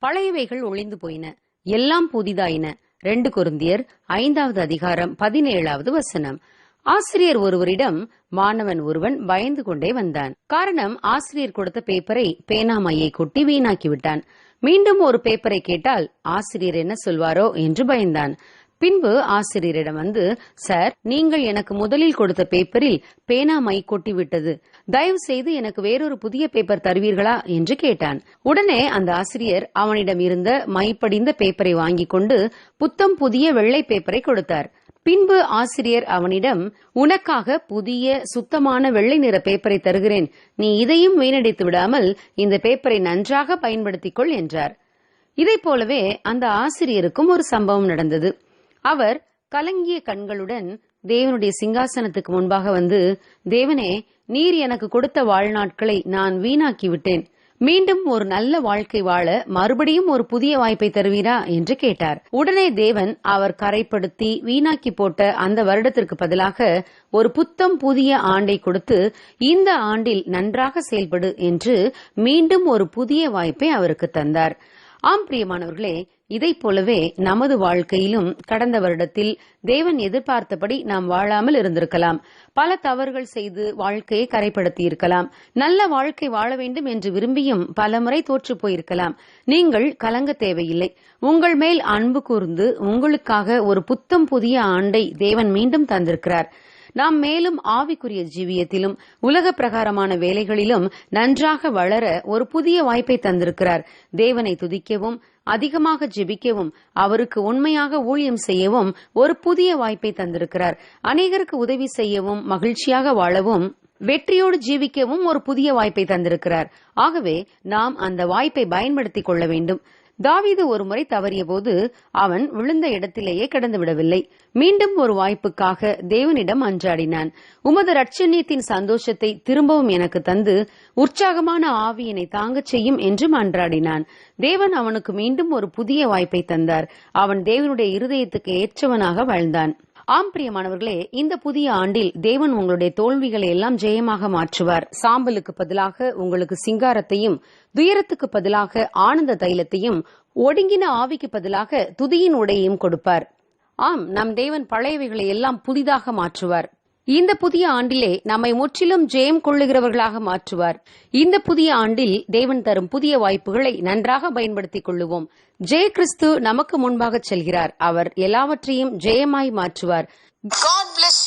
பழையவைகள் ஒளிந்து போயின. எல்லாம் புதிதாயின. ரெண்டு குருந்தியர் ஐந்தாவது அதிகாரம் பதினேழாவது வசனம். ஆசிரியர் ஒருவரிடம் மாணவன் ஒருவன் பயந்து கொண்டே வந்தான். காரணம் ஆசிரியர் கொடுத்த பேப்பரை பேனாமையை கொட்டி வீணாக்கி விட்டான். மீண்டும் ஒரு பேப்பரை கேட்டால் ஆசிரியர் என்ன சொல்வாரோ என்று பயந்தான். பின்பு ஆசிரியரிடம் வந்து சார் நீங்கள் எனக்கு முதலில் கொடுத்த பேப்பரில் பேனா மை கொட்டி விட்டது. தயவு செய்து எனக்கு வேறொரு புதிய பேப்பர் தருவீர்களா? என்று கேட்டான். உடனே அந்த ஆசிரியர் அவனிடம் இருந்த மை படிந்த பேப்பரை வாங்கிக் கொண்டு புத்தம் புதிய வெள்ளை பேப்பரை கொடுத்தார். பின்பு ஆசிரியர் அவனிடம் உனக்காக புதிய சுத்தமான வெள்ளை நிற பேப்பரை தருகிறேன். நீ இதையும் வீணடித்து விடாமல் இந்த பேப்பரை நன்றாக பயன்படுத்திக் கொள் என்றார். இதைப் போலவே அந்த ஆசிரியருக்கும் ஒரு சம்பவம் நடந்தது. அவர் கலங்கிய கண்களுடன் தேவனுடைய சிங்காசனத்துக்கு முன்பாக வந்து தேவனே நீர் எனக்கு கொடுத்த வாழ்நாட்களை நான் வீணாக்கி விட்டேன் மீண்டும் ஒரு நல்ல வாழ்க்கை வாழ மறுபடியும் ஒரு புதிய வாய்ப்பை தருவீரா? என்று கேட்டார். உடனே தேவன் அவர் கரைப்படுத்தி வீணாக்கி போட்ட அந்த வருடத்திற்கு பதிலாக ஒரு புத்தம் புதிய ஆண்டை கொடுத்து இந்த ஆண்டில் நன்றாக செயல்படு என்று மீண்டும் ஒரு புதிய வாய்ப்பை அவருக்கு தந்தார். ஆம் பிரியமானவர்களே இதைப் போலவே நமது வாழ்க்கையிலும் கடந்த வருடத்தில் தேவன் எதிர்பார்த்தபடி நாம் வாழாமல் இருந்திருக்கலாம். பல தவறுகள் செய்து வாழ்க்கையை கரைப்படுத்தி இருக்கலாம் நல்ல வாழ்க்கை வாழ வேண்டும் என்று விரும்பியும் பலமுறை தோற்று போயிருக்கலாம். நீங்கள் கலங்க தேவையில்லை. உங்கள் மேல் அன்பு கூர்ந்து உங்களுக்காக ஒரு புத்தம் புதிய ஆண்டை தேவன் மீண்டும் தந்திருக்கிறார். நாம் மேலும் ஆவிக்குரிய ஜீவியத்திலும் உலக பிரகாரமான வேலைகளிலும் நன்றாக வளர ஒரு புதிய வாய்ப்பை தந்திருக்கிறார். தேவனை துதிக்கவும் அதிகமாக ஜெபிக்கவும் அவருக்கு உண்மையாக ஊழியம் செய்யவும் ஒரு புதிய வாய்ப்பை தந்திருக்கிறார். அநேகருக்கு உதவி செய்யவும் மகிழ்ச்சியாக வாழவும் வெற்றியோடு ஜீவிக்கவும் ஒரு புதிய வாய்ப்பை தந்திருக்கிறார். ஆகவே நாம் அந்த வாய்ப்பை பயன்படுத்திக் கொள்ள வேண்டும். தாவீது ஒருமுறை தவறிய போது அவன் விழுந்த இடத்திலேயே கிடந்து விடவில்லை மீண்டும் ஒரு வாய்ப்புக்காக தேவனிடம் அன்றாடினான். உமது ரட்சணியத்தின் சந்தோஷத்தை திரும்பவும் எனக்கு தந்து உற்சாகமான ஆவியினை தாங்கச் செய்யும் என்றும் அன்றாடினான். தேவன் அவனுக்கு மீண்டும் ஒரு புதிய வாய்ப்பை தந்தார். அவன் தேவனுடைய இருதயத்துக்கு ஏற்றவனாக வாழ்ந்தான். ஆம் பிரியமானவர்களே இந்த புதிய ஆண்டில் தேவன் உங்களுடைய தோல்விகளை எல்லாம் ஜெயமாக மாற்றுவார். சாம்பலுக்கு பதிலாக உங்களுக்கு சிங்காரத்தையும் துயரத்துக்கு பதிலாக ஆனந்த தைலத்தையும் ஒடுங்கின ஆவிக்கு பதிலாக துதியின் உடையையும் கொடுப்பார். ஆம் நம் தேவன் பழையவைகளை எல்லாம் புதிதாக மாற்றுவார். இந்த புதிய ஆண்டிலே நம்மை முற்றிலும் ஜெயம் கொள்ளுகிறவர்களாக மாற்றுவார். இந்த புதிய ஆண்டில் தேவன் தரும் புதிய வாய்ப்புகளை நன்றாக பயன்படுத்திக் கொள்ளுவோம். ஜெய கிறிஸ்து நமக்கு முன்பாக செல்கிறார். அவர் எல்லாவற்றையும் ஜெயமாய் மாற்றுவார். God bless